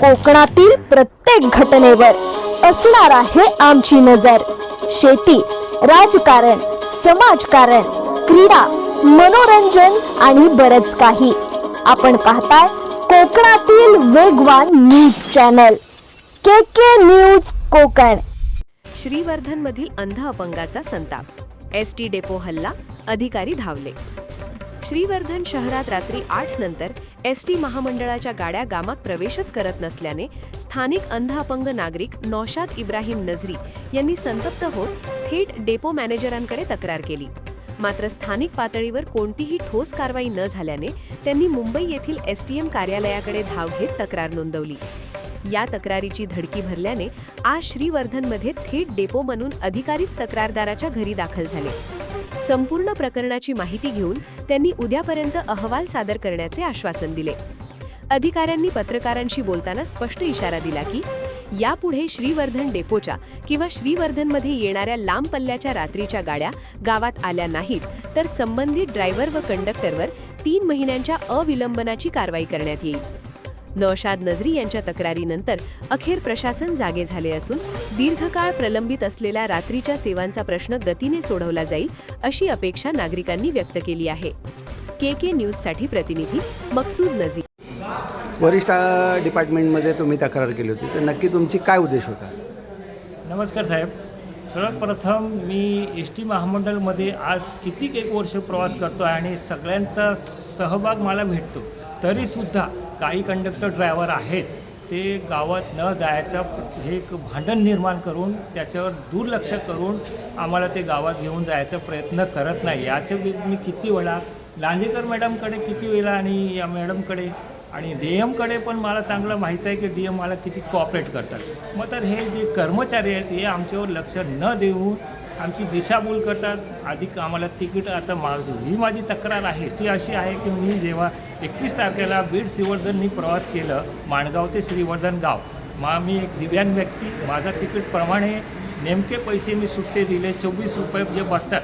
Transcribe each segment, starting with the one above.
कोकणातील प्रत्येक घटनेवर असणार आहे आमची नजर. शेती राजकारण समाजकारण क्रीडा मनोरंजन आणि बरच काही. आपण पाहताय कोकणातील वेगवान news channel. K K news Konkan. श्रीवर्धनमधील अंध अपंगाचा संताप. एस टी डेपो हल्ला अधिकारी धावले. श्रीवर्धन शहरात रात्री आठ नंतर एस टी महामंडळाच्या गाड्या गामात प्रवेशच करत नसल्याने स्थानिक अंध अपंग नागरिक नौशाद इब्राहिम नझरी यांनी संतप्त होत थेट डेपो मॅनेजरांकडे तक्रार केली. मात्र स्थानिक पातळीवर कोणतीही ठोस कारवाई न झाल्याने त्यांनी मुंबई येथील एसटीएम कार्यालयाकडे धाव घेत तक्रार नोंदवली. या तक्रारीची धडकी भरल्याने आज श्रीवर्धनमध्ये थेट डेपो म्हणून अधिकारीच तक्रारदाराच्या घरी दाखल झाले. संपूर्ण प्रकरणाची माहिती घेऊन त्यांनी उद्यापर्यंत अहवाल सादर करण्याचे आश्वासन दिले. अधिकाऱ्यांनी पत्रकारांशी बोलताना स्पष्ट इशारा दिला की यापुढे श्रीवर्धन डेपोच्या किंवा श्रीवर्धनमध्ये येणाऱ्या लांब पल्ल्याच्या रात्रीच्या गाड्या गावात आल्या नाहीत तर संबंधित ड्रायव्हर व कंडक्टरवर तीन महिन्यांच्या अविलंबनाची कारवाई करण्यात येईल. नौशाद नजरी यांच्या तक्रारीनंतर अखेर प्रशासन जागे झाले असून दीर्घकाळ प्रलंबित असलेल्या रात्रीच्या सेवांचा प्रश्न गतीने सोडवला जाईल अशी अपेक्षा नागरिकांनी व्यक्त केली आहे. के के न्यूजसाठी प्रतिनिधी मकसूद नझीर वरिष्ठ डिपार्टमेंटमध्ये तुम्ही तक्रार केली होती. तर नक्की तुमची काय उद्देश होता? नमस्कार साहेब. सर्वप्रथम मी एस टी महामंडळमध्ये आज कितीक एक वर्ष प्रवास करतो आहे आणि सगळ्यांचा सहभाग मला भेटतो. तरीसुद्धा काही कंडक्टर ड्रायव्हर आहेत ते गावात न जायचं हे एक भांडण निर्माण करून त्याच्यावर दुर्लक्ष करून आम्हाला ते गावात घेऊन जायचा प्रयत्न करत नाही. याचं मी किती वेळा लांजेकर मॅडमकडे किती वेळा आणि या मॅडमकडे आणि डी एमकडे पण मला चांगलं माहीत आहे की डी एम मला किती कॉपरेट करतात. मग तर हे जे कर्मचारी आहेत हे आमच्यावर लक्ष न देऊन आमची दिशाभूल करतात अधिक आम्हाला तिकीट आता मागतो. ही माझी तक्रार आहे. ती अशी आहे की मी जेव्हा एकवीस तारखेला बीड श्रीवर्धननी प्रवास केलं माणगाव ते श्रीवर्धन गाव. मा मी एक दिव्यांग व्यक्ती. माझा तिकीटप्रमाणे नेमके पैसे मी सुट्टे दिले. चोवीस रुपये जे बसतात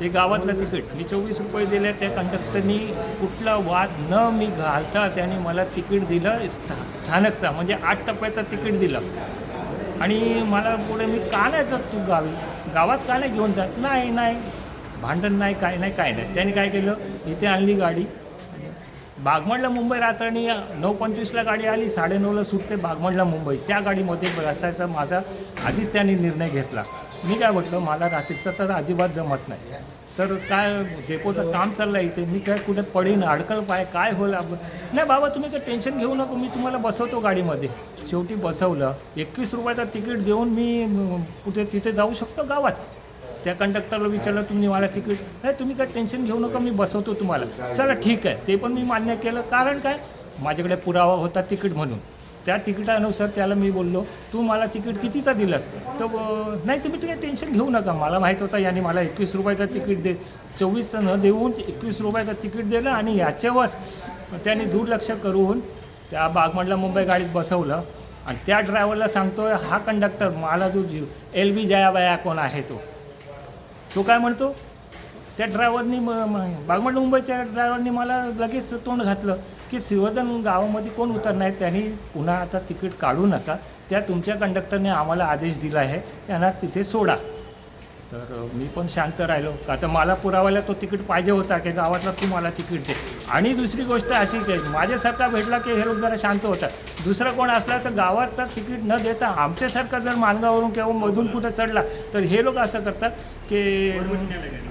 ते गावातलं तिकीट. मी चोवीस रुपये दिले. त्या कंडक्टरनी कुठला वाद न मी घालता त्याने मला तिकीट दिलं स्था स्थानकचा म्हणजे आठ टप्प्याचं तिकीट दिलं. आणि मला पुढे मी का नाही जात तू गावी? गावात का नाही घेऊन जात? नाही नाही. भांडण नाही काय नाही काय नाही. त्याने काय केलं? इथे आणली गाडी. बागमडला मुंबई रात्रणी नऊ पंचवीसला गाडी आली साडेनऊला सुटते बागमडला मुंबई. त्या गाडीमध्ये बसायचा माझा आधीच त्यांनी निर्णय घेतला. मी काय म्हटलं मला रात्रीचं तर अजिबात जमत नाही. तर काय डेपोचं काम चाललं आहे इथे? मी काय कुठे पडीन अडकल पाय काय होईल? आपण नाही बाबा तुम्ही काय टेन्शन घेऊ नको. मी तुम्हाला बसवतो गाडीमध्ये. शेवटी बसवलं. एकवीस रुपयाचं तिकीट देऊन मी कुठे तिथे जाऊ शकतो गावात. त्या कंडक्टरला विचारलं तुम्ही मला तिकीट नाही तुम्ही काय टेन्शन घेऊ नका मी बसवतो तुम्हाला. चला ठीक आहे. ते पण मी मान्य केलं. कारण काय? माझ्याकडे पुरावा होता तिकीट म्हणून. त्या तिकिटानुसार त्याला मी बोललो तू मला तिकीट कितीचा दिलास? तर नाही तुम्ही तुम्ही टेन्शन घेऊ नका. मला माहीत होता याने मला एकवीस रुपयाचं तिकीट दे चोवीसचं न देऊन एकवीस रुपयाचं तिकीट दिलं आणि याच्यावर त्याने दुर्लक्ष करून त्या बागमडला मुंबई गाडीत बसवलं. आणि त्या ड्रायव्हरला सांगतो हा कंडक्टर मला जो एल बी जयाबाया कोण आहे तो? तो काय म्हणतो? त्या ड्रायव्हरनी बागमंड मुंबईच्या ड्रायव्हरनी मला लगेच तोंड घातलं की श्रीवर्धन गावामध्ये कोण उतरणार? आहे त्यांनी पुन्हा आता तिकीट काढू नका. त्या तुमच्या कंडक्टरने आम्हाला आदेश दिला आहे. त्यांना तिथे सोडा. तर मी पण शांत राहिलो. का तर मला पुरावायला तो तिकीट पाहिजे होता की गावातला तू मला तिकीट दे. आणि दुसरी गोष्ट अशी की माझ्यासारखा भेटला की हे लोक जरा शांत होतात. दुसरं कोण असला तर गावाचा तिकीट न देता आमच्यासारखा जर मानगावरून किंवा मधून कुठं चढला तर हे लोक असं करतात की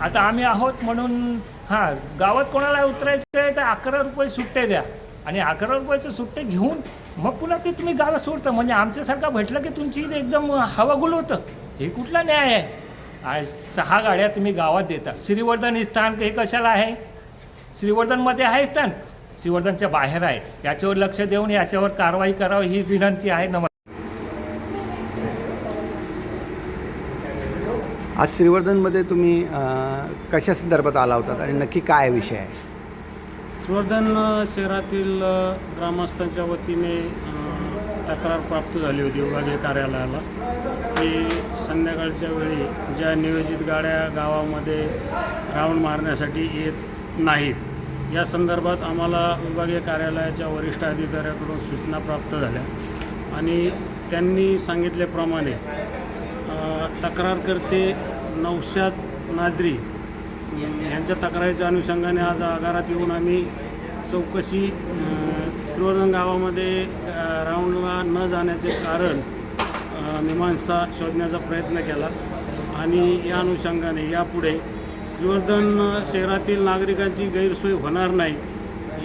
आता आम्ही आहोत म्हणून हां गावात कोणाला उतरायचं आहे तर अकरा रुपये सुट्टे द्या. आणि अकरा रुपयाचे सुट्टे घेऊन मग पुन्हा ते तुम्ही गावात सोडतं. म्हणजे आमच्यासारखा भेटलं की तुमची एकदम हवागुल होतं. हे कुठला न्याय आहे? आणि सहा गाड्या तुम्ही गावात देता. श्रीवर्धन स्थान हे कशाला आहे? श्रीवर्धनमध्ये आहे स्थान? श्रीवर्धनच्या बाहेर आहे. याच्यावर लक्ष देऊन याच्यावर कारवाई करावी ही विनंती आहे. नमस्कार. आज श्रीवर्धनमध्ये तुम्ही कशा संदर्भात आला होतात आणि नक्की काय विषय आहे? श्रीवर्धन शहरातील ग्रामस्थांच्या वतीने तक्रार प्राप्त झाली होती विभागीय कार्यालयाला की संध्याकाळच्या वेळी ज्या नियोजित गाड्या गावामध्ये राऊंड मारण्यासाठी येत नाहीत या संदर्भात आम्हाला विभागीय कार्यालयाच्या वरिष्ठ अधिकाऱ्याकडून सूचना प्राप्त झाल्या. आणि त्यांनी सांगितल्याप्रमाणे तक्रारकर्ते नौशाद नादरी यांच्या तक्रारीच्या अनुषंगाने आज आगारात येऊन आम्ही चौकशी श्रीवर्धन गावामध्ये राऊंडला न जाण्याचे कारण मीमांसा शोधण्याचा प्रयत्न केला आणि या अनुषंगाने यापुढे श्रीवर्धन शहरातील नागरिकांची गैरसोय होणार नाही.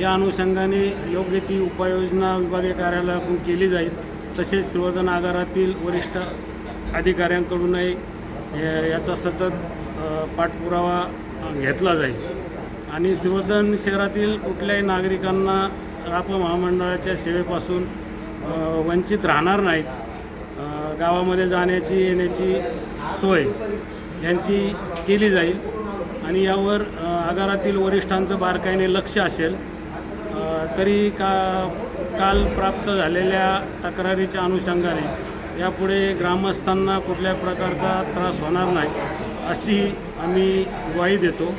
या अनुषंगाने योग्य ती उपाययोजना विभागीय कार्यालयाकडून केली जाईल. तसेच श्रीवर्धन आगारातील वरिष्ठ अधिकाऱ्यांकडूनही याचा सतत पाठपुरावा घेतला जाईल. आणि श्रीवर्धन शहरातील कुठल्याही नागरिकांना राप महामंडळाच्या सेवेपासून वंचित राहणार नाहीत. गावामध्ये जाण्याची येण्याची सोय यांची केली जाईल. आणि यावर आगारातील वरिष्ठांचं बारकाईने लक्ष असेल. तरी का काल प्राप्त झालेल्या तक्रारीच्या अनुषंगाने यापुढे ग्रामस्थांना कुठल्या प्रकारचा त्रास होणार नाही अशी आम्ही ग्वाही देतो.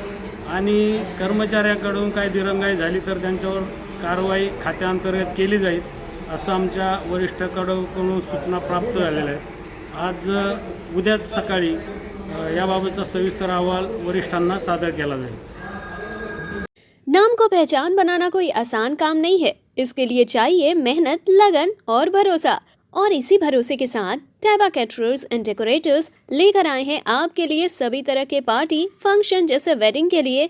आणि कर्मचाऱ्याकडून काही दिरंगाई झाली तर त्यांच्यावर कारवाई खात्याअंतर्गत केली जाईल, असं आमच्या वरिष्ठाकडून सूचना प्राप्त झालेल्या आज उद्याच सकाळी याबाबतचा सविस्तर अहवाल वरिष्ठांना सादर केला जाईल. नाम को पहचान बनाना कोई आसान काम नहीं है। इसके लिए चाहिए मेहनत, लगन और भरोसा। और इसी भरोसे के साथ टैबा कैटरर्स एंड डेकोरेटर्स लेकर आए हैं आपके लिए सभी तरह के पार्टी, फ़ंक्शन जैसे वेडिंग के लिए